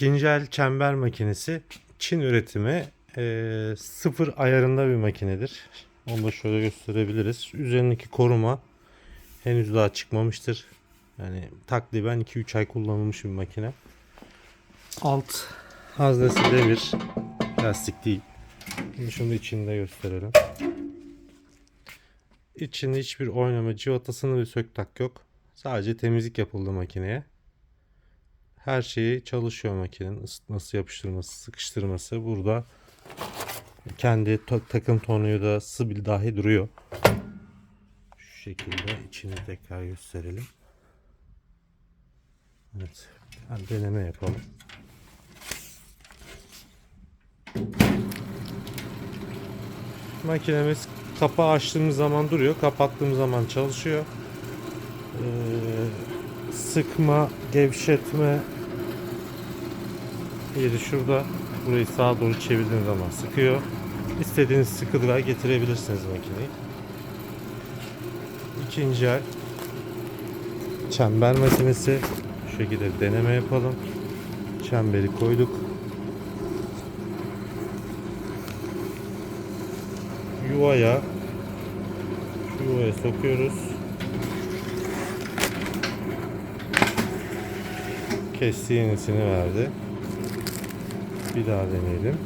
İkinci el çember makinesi Çin üretimi eee, sıfır ayarında bir makinedir. Onu da şöyle gösterebiliriz. Üzerindeki koruma henüz daha çıkmamıştır. Yani takriben 2-3 ay kullanılmış bir makine. Alt haznesi demir. Plastik değil. Şimdi şunu içinde gösterelim. İçinde hiçbir oynama cıvatasını ve sök tak yok. Sadece temizlik yapıldı makineye. Her şeyi çalışıyor makinenin. Isıtması, yapıştırması, sıkıştırması. Burada kendi takım tonuyu da sıbil dahi duruyor. Şu şekilde içini tekrar gösterelim. Evet. Bir deneme yapalım. Makinemiz kapağı açtığımız zaman duruyor. Kapattığımız zaman çalışıyor. Ee, sıkma, gevşetme yeri şurada. Burayı sağa doğru çevirdiğiniz zaman sıkıyor. İstediğiniz sıkılığa getirebilirsiniz makineyi. İkinci el çember makinesi. Şu şekilde deneme yapalım. Çemberi koyduk. Yuvaya şu yuvaya sokuyoruz. Kestiği yenisini verdi. Bir daha deneyelim.